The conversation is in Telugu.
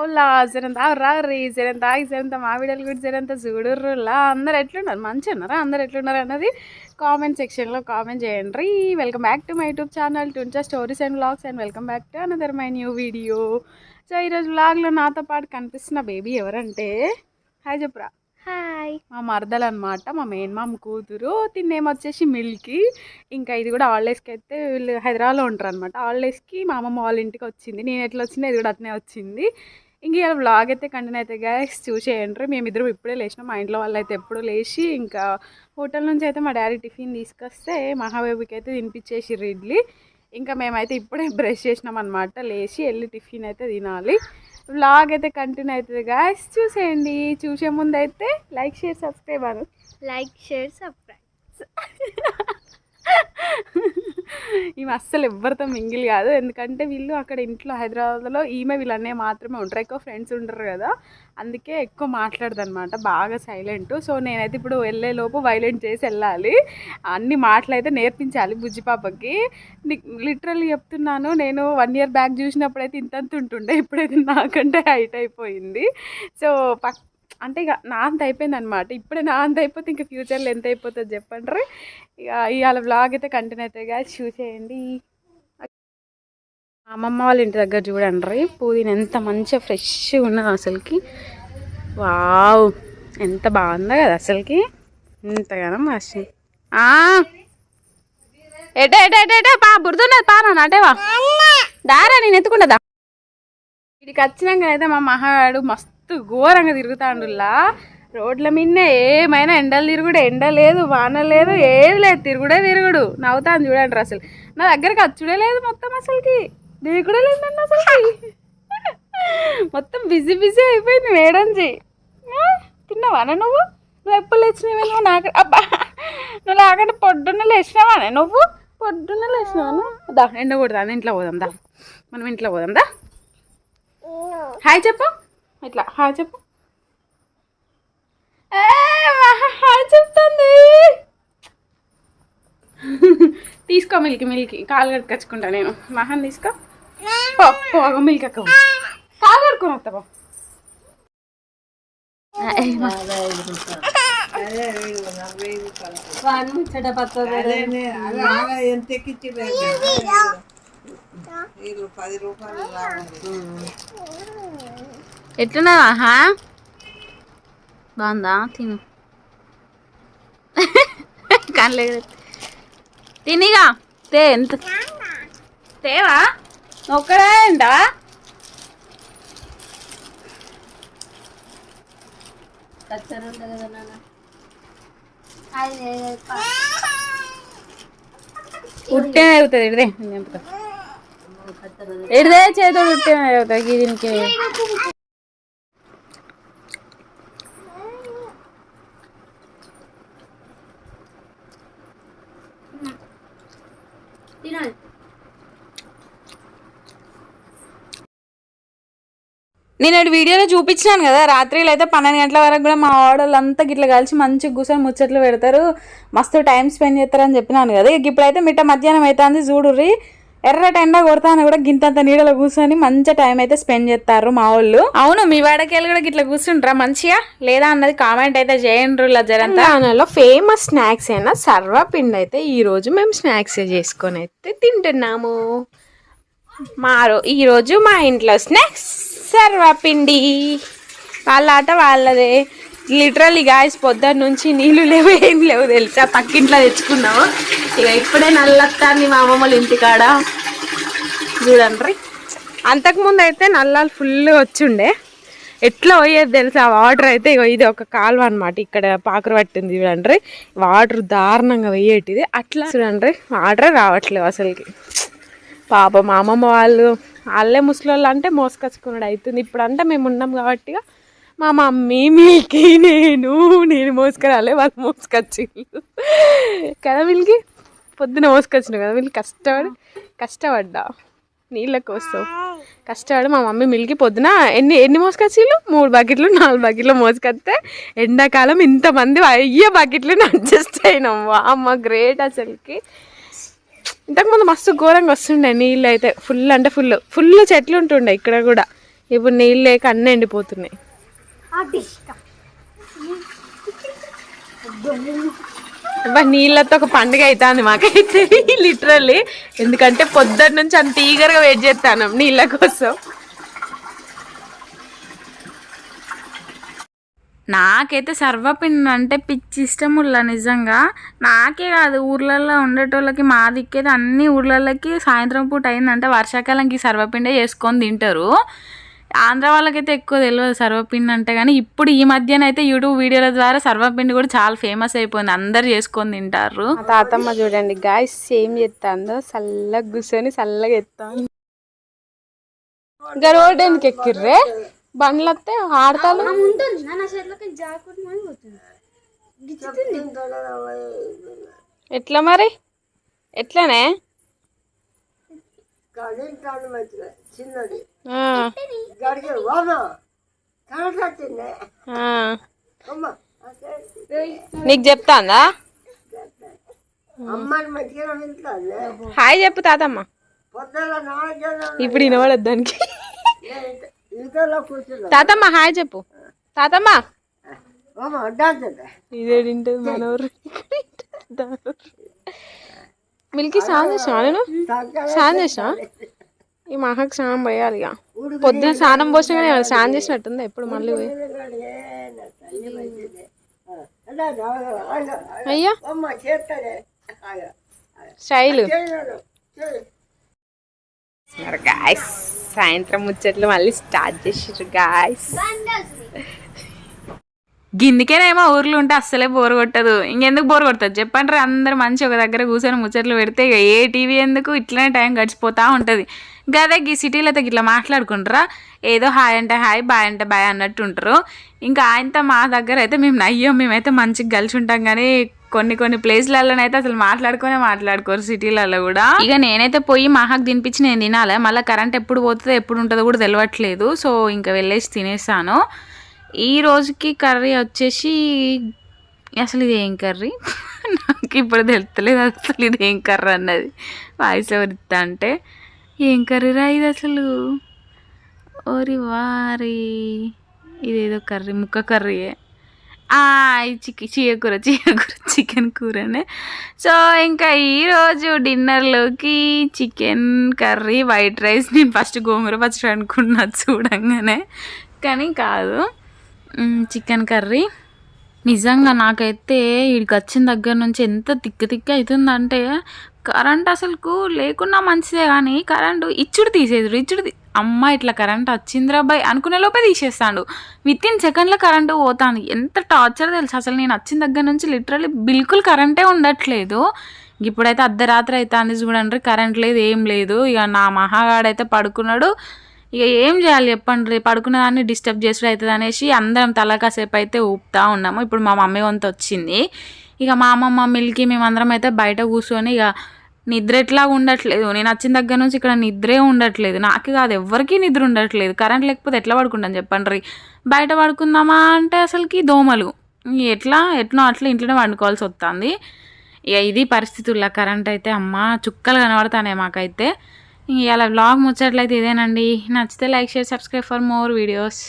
ఓలా జరంత రారి జరంత ఆగి జరంత మావిడలు కూడా జరంత చూడుర్రులా అందరు ఎట్లున్నారు? మంచిగా ఉన్నారా? అందరు ఎట్లున్నారు అన్నది కామెంట్ సెక్షన్లో కామెంట్ చేయండి. Welcome back to my YouTube channel టుంచా stories and vlogs and welcome back to another my new video so ఈరోజు వ్లాగ్లో నాతో పాటు కనిపిస్తున్న బేబీ ఎవరంటే హాయ్ చెప్పురా హాయ్ మా మరదలు అనమాట మా మెయిన్ మామ కూతురు. తిన్నేం వచ్చేసి మిల్కి ఇంకా ఇది కూడా హాలిడేస్కి అయితే వీళ్ళు హైదరాబాద్లో ఉంటారు అనమాట హాలిడేస్కి మా అమ్మమ్మ వాళ్ళ ఇంటికి వచ్చింది. నేను ఎట్లా వచ్చింది ఇది కూడా అట్నే వచ్చింది. ఇంక ఇలా వ్లాగ్ అయితే కంటిన్యూ అయితే గ్యాస్ చూసేయండి మేమిద్దరం ఇప్పుడే లేచినాం. మా ఇంట్లో వాళ్ళు అయితే ఎప్పుడూ లేచి ఇంకా హోటల్ నుంచి అయితే మా డాడీ టిఫిన్ తీసుకొస్తే మహాబేబీకి అయితే తినిపించేసిర్రు ఇడ్లీ. ఇంకా మేమైతే ఇప్పుడే బ్రష్ చేసినాం అనమాట లేచి వెళ్ళి టిఫిన్ అయితే తినాలి. వ్లాగ్ అయితే కంటిన్యూ అవుతుంది గాయస్ చూసేయండి. చూసే ముందు అయితే లైక్ షేర్ సబ్స్క్రైబ్ అను. లైక్ షేర్ సబ్స్క్రైబ్ ఈమె అస్సలు ఎవ్వరితో మింగిల్ కాదు. ఎందుకంటే వీళ్ళు అక్కడ ఇంట్లో హైదరాబాద్లో ఈమె వీళ్ళనే మాత్రమే ఉంటారు. ఎక్కువ ఫ్రెండ్స్ ఉంటారు కదా. అందుకే ఎక్కువ మాట్లాడదు అనమాట బాగా సైలెంట్. సో నేనైతే ఇప్పుడు వెళ్ళే లోపు వైలెంట్ చేసి వెళ్ళాలి. అన్ని మాటలు అయితే నేర్పించాలి బుజ్జి పాపకి. లిటరల్లీ చెప్తున్నాను నేను వన్ ఇయర్ బ్యాక్ చూసినప్పుడైతే ఇంతంత ఉంటుండే. ఇప్పుడైతే నాకంటే హైట్ అయిపోయింది. సో పక్క అంటే ఇక నా అంత అయిపోయింది అనమాట ఇప్పుడే నా అంత అయిపోతే ఇంకా ఫ్యూచర్లో ఎంత అయిపోతుంది చెప్పండి ఇక ఇవాళ వ్లాగ్ అయితే కంటిన్యూ అవుతుంది కదా చూసేయండి. అమ్మమ్మ వాళ్ళ ఇంటి దగ్గర చూడండి పుదీనా ఎంత మంచిగా ఫ్రెష్గా ఉన్నది అసలుకి. వావ్! ఎంత బాగుందో కదా అసలుకి. ఇంతగానో మసి ఎటే ఎటే ఎటే ఎటే పా బుర్తున్నది పారా నాటేవా దారా నేను ఎత్తుకుంటుందా ఇక్కడికి వచ్చినాక అయితే మా మహాడు మస్తు ఘోరంగా తిరుగుతాండులా రోడ్ల మీదనే ఏమైనా ఎండలు తిరుగుడు ఎండ లేదు వాన లేదు ఏది లేదు తిరుగుడే తిరుగుడు. నవ్వుతాను చూడండి అసలు. నా దగ్గరకు వచ్చుడే లేదు మొత్తం అసలుకి. దిగుడే లేదండి అసలుకి. మొత్తం బిజీ బిజీ అయిపోయింది మేడంజీ. తిన్నావానా నువ్వు? నువ్వు ఎప్పుడు లేచినావేమో నాకు? అబ్బా నువ్వు లాగంటే పొద్దున్న లేచినావానే నువ్వు? పొద్దున్న లేచినావాను దా ఎండ కొడదా ఇంట్లో పోదాం దా. మనం ఇంట్లో పోదాం దా. హాయ్ చెప్పు. ఇట్లా హాయ్ చెప్పు. హాయ్ చెప్తుంది. తీసుకో మిల్కి మిల్కి. కాలు కడుకొచ్చుకుంటా నేను. మహాన్ తీసుకో. పో పో మిల్క్ అక్క కాలు కడుక్కొని వస్తా పో. ఎంత ఎక్కించి వీళ్ళు పది రూపాయలు రావాలి ఎట్లున్నావా హా బాగుందా తిను కనలేదు తినిగా. తే ఎంత? తేవా? ఒక్కడే ఉంటావా ఉట్టే అవుతుంది ఇడిదే ఇడిదే చేతుడు ఉట్టే అవుతుంది దీనికి నేను వీడియోలో చూపించాను కదా రాత్రిలో అయితే పన్నెండు గంటల వరకు కూడా మా ఆడవాళ్ళంతా గిట్ల కలిసి మంచిగా కూర్చొని ముచ్చట్లు పెడతారు. మస్తు టైం స్పెండ్ చేస్తారని చెప్పినాను కదా. ఇక ఇప్పుడైతే మిట్ట మధ్యాహ్నం అవుతుంది చూడుర్రి. ఎర్రట ఎండ కొడతాను కూడా గింతంత నీడలో కూర్చొని మంచి టైం అయితే స్పెండ్ చేస్తారు మా వాళ్ళు. అవును మీ వాడకెళ్ళి కూడా గిట్ల కూర్చుంటారా మంచిగా? లేదా అన్నది కామెంట్ అయితే చేయండి జరంతా తెలంగాణలో ఫేమస్ స్నాక్స్ అయినా సర్వపిండి అయితే ఈ రోజు మేము స్నాక్స్ చేసుకొని అయితే తింటున్నాము. మా రో- ఈ రోజు మా ఇంట్లో స్నాక్స్ సర్వపిండి. వాళ్ళ ఆట వాళ్ళదే. లిటరల్లీ గాయస్ పొద్దున్న నుంచి నీళ్ళు లేవు ఏం లేవు తెలుసా? పక్కింట్లో తెచ్చుకున్నాము. ఇక ఇప్పుడే నల్లత్తాన్ని మా అమ్మమ్మలు ఇంటికాడ. చూడండి అంతకుముందు అయితే నల్లాలు ఫుల్ వచ్చిండే. ఎట్లా పోయేది తెలుసా? ఆ వాటర్ అయితే ఇగో ఇది ఒక కాలువ అనమాట ఇక్కడ పాకరు పట్టింది చూడండి వాటర్ దారుణంగా పోయేటిది. అట్లా చూడండి వాటర్ రావట్లేవు అసలుకి. పాప మా అమ్మమ్మ వాళ్ళు వాళ్ళే ముసలోళ్ళు అంటే మోసుకొచ్చుకున్నాడు. అవుతుంది ఇప్పుడంతా మేము ఉన్నాం కాబట్టి మా మమ్మీ మిల్కి నేను నేను మోసుకురాలే వాళ్ళు మోసుకొచ్చి కదా వీళ్ళకి? పొద్దున మోసుకొచ్చిన కదా వీళ్ళు? కష్టపడి కష్టపడ్డా. నీళ్ళ కోసం. కష్టపడి మా మమ్మీ మిల్కి పొద్దున ఎన్ని ఎన్ని మోసుకొచ్చిళ్ళు? మూడు బకెట్లు నాలుగు బకెట్లు మోసుకొస్తే ఎండాకాలం ఇంతమంది అయ్యే బకెట్లు అడ్జస్ట్ అయినాం. అమ్మ గ్రేట్ అసలుకి. ఇంతకుముందు మస్తు ఘోరంగా వస్తుండే నీళ్ళు అయితే. ఫుల్ అంటే ఫుల్. ఫుల్ చెట్లు ఉంటుండే ఇక్కడ కూడా. ఇప్పుడు నీళ్ళు లేక అన్నీ ఎండిపోతున్నాయి. నీళ్ళతో ఒక పండుగ అవుతుంది మాకైతే లిటరల్లీ. ఎందుకంటే పొద్దున్న నుంచి అంత ఈగర్గా వెయిట్ చేస్తాను నీళ్ళ కోసం. నాకైతే సర్వపిండి అంటే పిచ్చి ఇష్టం ఉల్ల నిజంగా. నాకే కాదు ఊర్లలో ఉండేటోళ్ళకి మా దిక్కేది అన్ని ఊర్లలోకి సాయంత్రం పూట అయిందంటే వర్షాకాలంకి సర్వపిండే చేసుకొని తింటారు. ఆంధ్ర వాళ్ళకైతే ఎక్కువ తెలియదు సర్వపిండి అంటే కానీ ఇప్పుడు ఈ మధ్యన అయితే యూట్యూబ్ వీడియోల ద్వారా సర్వపిండి కూడా చాలా ఫేమస్ అయిపోయింది. అందరు చేసుకొని తింటారు. మా తాతమ్మ చూడండి గాయస్ ఏం చేస్తాందో చల్లగా కూర్చొని చల్లగా ఎత్తాను ఇంకా రోడ్ ఎందుకు ఎక్కిర్రే? బండ్లు వస్తే ఆడతాను ఎట్లా మరి? ఎట్లానే? చిన్నది. నీకు చెప్తాందా? అమ్మని మంచిగా వింటుంది. హాయ్ చెప్పు తాతమ్మ. ఇప్పుడు వినవడద్దు దానికి. తాతమ్మ హాయ్ చెప్పు. తాతమ్మ. అడ్డాంటుంది ఇదేంటది మనవరు మిల్కీ స్నానం చేసినా నేను చేసినా ఈ మహాకి స్నానం పోయాలి ఇక పొద్దున స్నానం పోసినా కానీ స్నానం చేసినట్టుందా? ఎప్పుడు మళ్ళీ పోయి? అయ్యా. స్టైల్. గాయస్ సాయంత్రం ముచ్చట్లు మళ్ళీ స్టార్ట్ చేసారు గాయస్ గిందికేనేమో ఊర్లు ఉంటే అస్సలే బోర్ కొట్టదు. ఇంకెందుకు బోర్ కొడుతుంది చెప్పండి రా అందరు మంచి ఒక దగ్గర కూర్చొని ముచ్చట్లు పెడితే ఇక ఏ టీవీ ఎందుకు? ఇట్లనే టైం గడిచిపోతూ ఉంటుంది. గదే ఈ సిటీలో అయితే ఇట్లా మాట్లాడుకుంటారా? ఏదో హాయ్ అంటే హాయ్ బాయ్ అంటే బాయ్ అన్నట్టు ఉంటారు. ఇంకా ఆయనతో మా దగ్గర అయితే మేము నయ్యం మేమైతే మంచిగా కలిసి ఉంటాం. కానీ కొన్ని కొన్ని ప్లేస్లలోనైతే అసలు మాట్లాడుకునే మాట్లాడుకోరు సిటీలలో కూడా. ఇక నేనైతే పోయి మాహకు తినిపించి నేను తినాలి. మళ్ళీ కరెంట్ ఎప్పుడు పోతుందో ఎప్పుడు ఉంటుందో కూడా తెలియట్లేదు సో ఇంకా వెళ్ళేసి తినేసాను. ఈ రోజుకి కర్రీ వచ్చేసి అసలు ఇది ఏం కర్రీ? నాకు ఇప్పుడు తెలుస్తలేదు అసలు ఇది ఏం కర్రీ అన్నది. వాయిస్ ఎవరు ఇస్తా అంటే ఏం కర్రీ రా ఇది అసలు? ఓరి వారి ఇదేదో కర్రీ ముక్క కర్రీయే. ఆ, చికి చీయకూర చీయకూర చికెన్ కూరనే. సో ఇంకా ఈరోజు డిన్నర్లోకి చికెన్ కర్రీ వైట్ రైస్ నేను ఫస్ట్ గోంగూర పచ్చడి అనుకున్నా చూడంగానే. కానీ కాదు. Chicken curry. నిజంగా నాకైతే వీడికి వచ్చిన దగ్గర నుంచి ఎంత తిక్క తిక్క అవుతుందంటే కరెంట్ అసలుకు లేకున్నా మంచిదే కానీ కరెంటు ఇచ్చుడు తీసేది ఇచ్చుడు అమ్మ ఇట్లా కరెంట్ వచ్చిందిరా బాయ్ అనుకునే లోపే తీసేస్తాడు. విత్ ఇన్ సెకండ్లో కరెంటు పోతాను ఎంత టార్చర్ తెలుసు? అసలు నేను వచ్చిన దగ్గర నుంచి లిటరలీ బిల్కుల్ కరెంటే ఉండట్లేదు. ఇప్పుడైతే అర్ధరాత్రి అవుతుంది చూడండి కరెంట్ లేదు ఏం లేదు. ఇక నా మహాగాడైతే పడుకున్నాడు. ఇక ఏం చేయాలి చెప్పండి రేపు పడుకున్న దాన్ని డిస్టర్బ్ చేసుడు అవుతుంది అనేసి అందరం తల కాసేపు అయితే ఊపుతా ఉన్నాము. ఇప్పుడు మా మమ్మీ వంత వచ్చింది. ఇక మా అమ్మమ్మ మిల్కి మేమందరం అయితే బయట కూర్చొని ఇక నిద్ర ఎట్లా ఉండట్లేదు. నేను వచ్చిన దగ్గర నుంచి ఇక్కడ నిద్రే ఉండట్లేదు. నాకు కాదు ఎవరికీ నిద్ర ఉండట్లేదు. కరెంట్ లేకపోతే ఎట్లా పడుకుంటాను చెప్పండి బయట పడుకుందామా అంటే అసలుకి దోమలు. ఎట్లా ఎట్లా అట్లా ఇంట్లోనే వండుకోవాల్సి వస్తుంది. ఇక ఇది పరిస్థితుల్లో కరెంట్ అయితే అమ్మ చుక్కలు కనబడతానే మాకైతే. ఇలా బ్లాగ్ ముచ్చట్లయితే ఇదేనండి. నచ్చితే like share subscribe for more videos